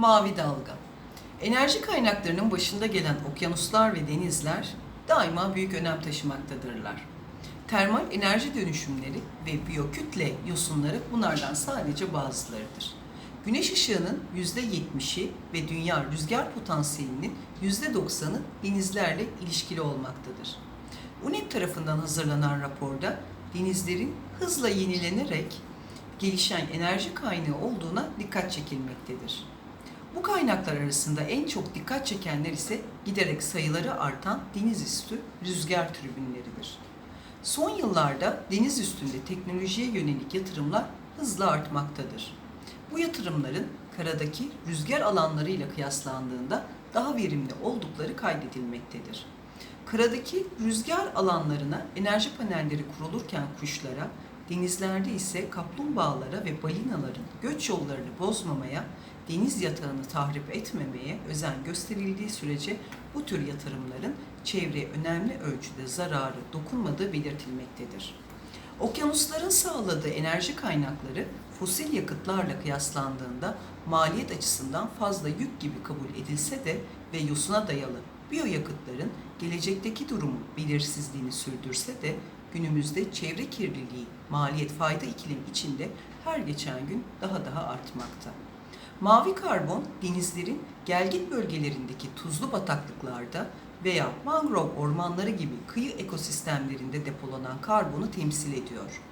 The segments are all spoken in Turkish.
Mavi dalga. Enerji kaynaklarının başında gelen okyanuslar ve denizler daima büyük önem taşımaktadırlar. Termal enerji dönüşümleri ve biyokütle yosunları bunlardan sadece bazılarıdır. Güneş ışığının %70'i ve dünya rüzgar potansiyelinin %90'ı denizlerle ilişkili olmaktadır. UNEP tarafından hazırlanan raporda denizlerin hızla yenilenerek gelişen enerji kaynağı olduğuna dikkat çekilmektedir. Bu kaynaklar arasında en çok dikkat çekenler ise giderek sayıları artan deniz üstü rüzgar tribünleridir. Son yıllarda deniz üstünde teknolojiye yönelik yatırımlar hızla artmaktadır. Bu yatırımların karadaki rüzgar alanlarıyla kıyaslandığında daha verimli oldukları kaydedilmektedir. Karadaki rüzgar alanlarına enerji panelleri kurulurken kuşlara, denizlerde ise kaplumbağalara ve balinaların göç yollarını bozmamaya, deniz yatağını tahrip etmemeye özen gösterildiği sürece bu tür yatırımların çevreye önemli ölçüde zararı dokunmadığı belirtilmektedir. Okyanusların sağladığı enerji kaynakları fosil yakıtlarla kıyaslandığında maliyet açısından fazla yük gibi kabul edilse de ve yosuna dayalı biyoyakıtların gelecekteki durumu belirsizliğini sürdürse de günümüzde çevre kirliliği, maliyet fayda ikilemi içinde her geçen gün daha daha artmakta. Mavi karbon denizlerin gelgit bölgelerindeki tuzlu bataklıklarda veya mangrove ormanları gibi kıyı ekosistemlerinde depolanan karbonu temsil ediyor.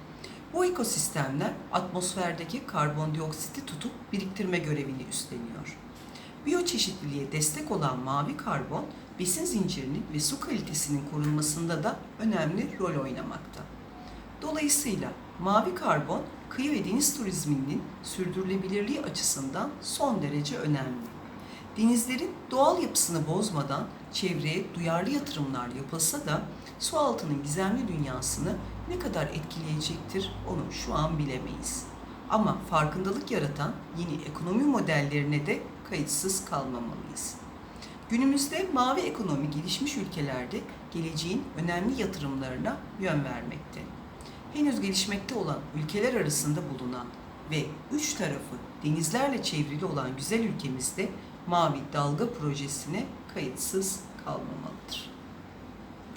Bu ekosistemler atmosferdeki karbondioksiti tutup biriktirme görevini üstleniyor. Biyoçeşitliliğe destek olan mavi karbon, besin zincirinin ve su kalitesinin korunmasında da önemli rol oynamakta. Dolayısıyla mavi karbon, kıyı ve deniz turizminin sürdürülebilirliği açısından son derece önemli. Denizlerin doğal yapısını bozmadan çevreye duyarlı yatırımlar yapılsa da su altının gizemli dünyasını ne kadar etkileyecektir onu şu an bilemeyiz. Ama farkındalık yaratan yeni ekonomi modellerine de kayıtsız kalmamalıyız. Günümüzde mavi ekonomi gelişmiş ülkelerde geleceğin önemli yatırımlarına yön vermekte. Henüz gelişmekte olan ülkeler arasında bulunan ve üç tarafı denizlerle çevrili olan güzel ülkemizde mavi dalga projesine kayıtsız kalmamalıdır.